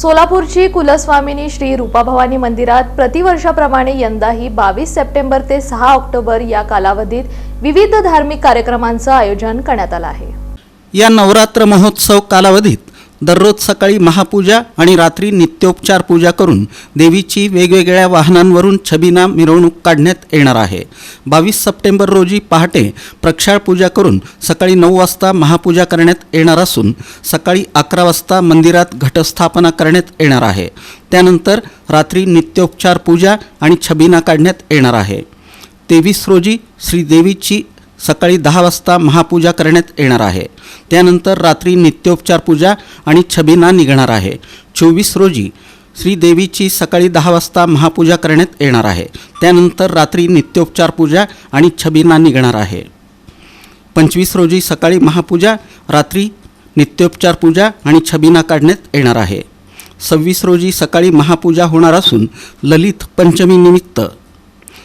सोलापूरची कुलस्वामिनी श्री रूपाभवानी मंदिरात प्रतिवर्षाप्रमाणे यंदाही बावीस सप्टेंबर ते सहा ऑक्टोबर या कालावधीत विविध धार्मिक कार्यक्रमांचं आयोजन करण्यात आलं आहे. या नवरात्र महोत्सव कालावधीत दररोज सकाळी महापूजा आणि रात्री नित्योपचार पूजा करून देवीची वेगवेगळ्या वाहनांवरून छबिना मिरवणूक काढण्यात येणार आहे. बावीस सप्टेंबर रोजी पहाटे प्रक्षाळ पूजा करून सकाळी नऊ वाजता महापूजा करण्यात येणार असून सकाळी अकरा वाजता मंदिरात घटस्थापना करण्यात येणार आहे. त्यानंतर रात्री नित्योपचार पूजा आणि छबिना काढण्यात येणार आहे. तेवीस रोजी श्रीदेवीची सकाळी दहा वाजता महापूजा करण्यात येणार आहे. त्यानंतर रात्री नित्योपचार पूजा आणि छबिना निघणार आहे. चोवीस रोजी श्रीदेवीची सकाळी दहा वाजता महापूजा करण्यात येणार आहे. त्यानंतर रात्री नित्योपचार पूजा आणि छबिना निघणार आहे. पंचवीस रोजी सकाळी महापूजा रात्री नित्योपचार पूजा आणि छबिना काढण्यात येणार आहे. सव्वीस रोजी सकाळी महापूजा होणार असून ललित पंचमीनिमित्त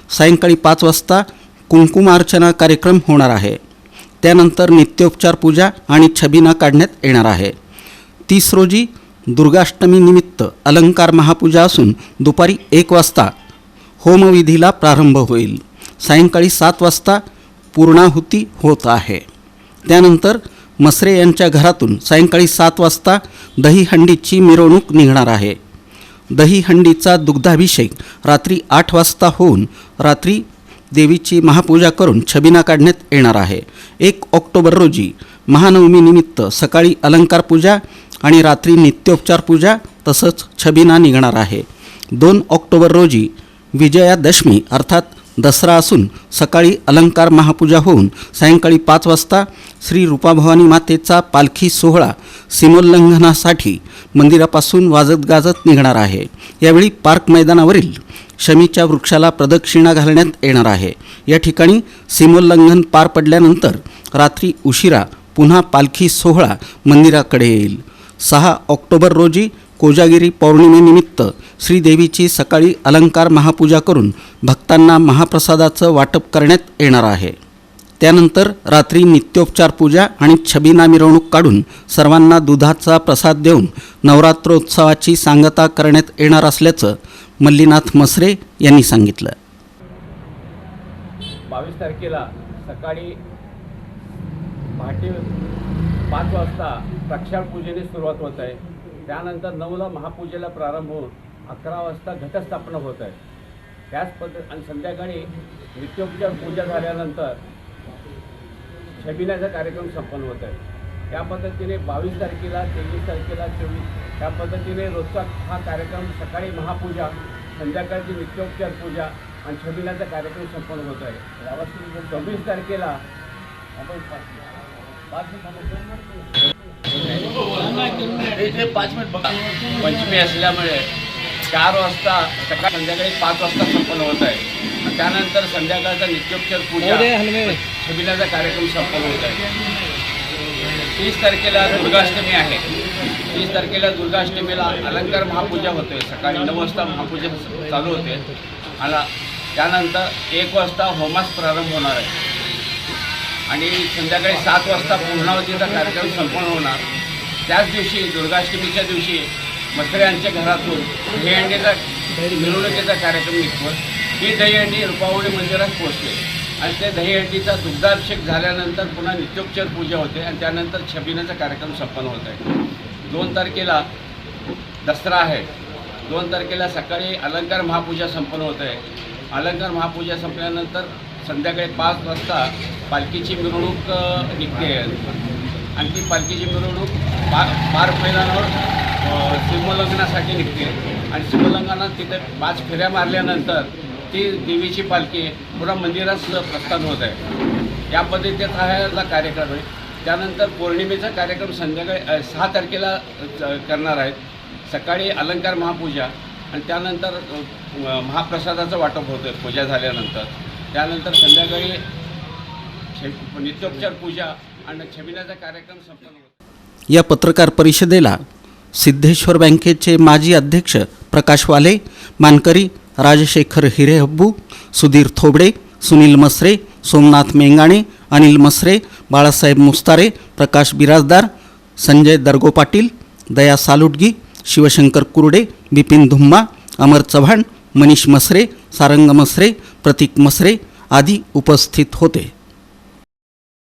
सायंकाळी पाच वाजता कुंकुमार्चना कार्यक्रम होणार आहे. त्यानंतर नित्योपचार पूजा आणि छबिना काढण्यात येणार आहे. तीस रोजी दुर्गाष्टमीनिमित्त अलंकार महापूजा असून दुपारी एक वाजता होमविधीला प्रारंभ होईल. सायंकाळी सात वाजता पूर्णाहुती होत आहे. त्यानंतर मसरे यांच्या घरातून सायंकाळी सात वाजता दहीहंडीची मिरवणूक निघणार आहे. दहीहंडीचा दुग्धाभिषेक रात्री आठ वाजता होऊन रात्री देवीची महापूजा करून छबिना काढण्यात येणार आहे. एक ऑक्टोबर रोजी महानवमीनिमित्त सकाळी अलंकार पूजा आणि रात्री नित्योपचार पूजा तसंच छबिना निघणार आहे. दोन ऑक्टोबर रोजी विजयादशमी अर्थात दसरा असून सकाळी अलंकार महापूजा होऊन सायंकाळी पाच वाजता श्री रूपाभवानी मातेचा पालखी सोहळा सीमोल्लंघनासाठी मंदिरापासून वाजत गाजत निघणार आहे. यावेळी पार्क मैदानावरील शमीच्या वृक्षाला प्रदक्षिणा घालण्यात येणार आहे. या ठिकाणी सीमोल्लंघन पार पडल्यानंतर रात्री उशिरा पुन्हा पालखी सोहळा मंदिराकडे येईल. सहा ऑक्टोबर रोजी कोजागिरी पौर्णिमेनिमित्त श्रीदेवीची सकाळी अलंकार महापूजा करून भक्तांना महाप्रसादाचं वाटप करण्यात येणार आहे. त्यानंतर रात्री नित्योपचार पूजा आणि छबिना मिरवणूक काढून सर्वांना दुधाचा प्रसाद देऊन नवरात्रोत्सवाची सांगता करण्यात येणार असल्याचं मल्लीनाथ मसरे यांनी सांगितलं. बावीस तारखेला सकाळी पहाटे पाच वाजता प्रक्षाळ पूजेने सुरुवात होत आहे. त्यानंतर नऊला महापूजेला प्रारंभ होऊन अकरा वाजता घटस्थापना होत आहे. त्याच पद्धत आणि संध्याकाळी नित्योपचार पूजा झाल्यानंतर छबिण्याचा कार्यक्रम संपन्न होत आहे. त्या पद्धतीने बावीस तारखेला तेवीस तारखेला चोवीस त्या पद्धतीने रोजचा हा कार्यक्रम सकाळी महापूजा संध्याकाळची नित्योपचार पूजा आणि छबिण्याचा कार्यक्रम संपन्न होत आहे. यावर्षी सव्वीस तारखेला आपण पाच- पाच पंचमी असल्यामुळे चार वाजता सकाळ संध्याकाळी पाच वाजता संपन्न होत आहे. त्यानंतर संध्याकाळचा नित्योपचार पूजा छबिण्याचा कार्यक्रम संपन्न होत आहे. तीस तारखेला दुर्गाष्टमी आहे. तीस तारखेला दुर्गाष्टमीला अलंकार महापूजा होते. सकाळी नऊ वाजता महापूजा चालू होते. आणि त्यानंतर एक वाजता होमास प्रारंभ होणार आहे. आणि संध्याकाळी सात वाजता पूर्णावतीचा कार्यक्रम संपन्न होणार. त्याच दिवशी दुर्गाष्टमीच्या दिवशी मसरे यांच्या घरातून दहीहंडीचा मिरवणुकीचा कार्यक्रम निघतो. ही दहीहंडी रुपावळी मंदिरात पोहोचते. आणि ते दहीहंडीचा दुग्धाभिषेक झाल्यानंतर पुन्हा नित्योपचार पूजा होते आणि त्यानंतर छबिनाचा कार्यक्रम संपन्न होत आहे. दोन तारखेला दसरा आहे. दोन तारखेला सकाळी अलंकार महापूजा संपन्न होत आहे. अलंकार महापूजा संपल्यानंतर संध्याकाळी पाच वाजता पालखीची मिरवणूक निघते. आणि ती पालखीची मिरवणूक पार पार मैदानावर अ, सीमोल्लंघनासाठी निघते. आणि सीमोल्लंघनात तिथे पाच फेऱ्या मारल्यानंतर ती देवीची पालखी पुन्हा मंदिरात प्रस्थान होत आहे. या पद्धतीचा हा कार्यक्रम आहे. त्यानंतर पौर्णिमेचा कार्यक्रम संध्याकाळी सहा तारखेला च- करणार आहेत. सकाळी अलंकार महापूजा आणि त्यानंतर महाप्रसादाचं वाटप होतं पूजा झाल्यानंतर. त्यानंतर संध्याकाळी नित्योपचार पूजा आणि छबिनाचा कार्यक्रम संपन्न या पत्रकार परिषदेला सिद्धेश्वर बँकेचे माजी अध्यक्ष प्रकाश वाले मानकरी राजशेखर हिरेहब्बू सुधीर थोबडे सुनील मसरे सोमनाथ मेंगाणे अनिल मसरे बाळासाहेब मुस्तारे प्रकाश बिराजदार संजय दर्गो पाटील दया सालुटगी शिवशंकर कुरडे बिपिन धुम्मा अमर चव्हाण मनीष मसरे सारंग मसरे प्रतीक मसरे आदी उपस्थित होते.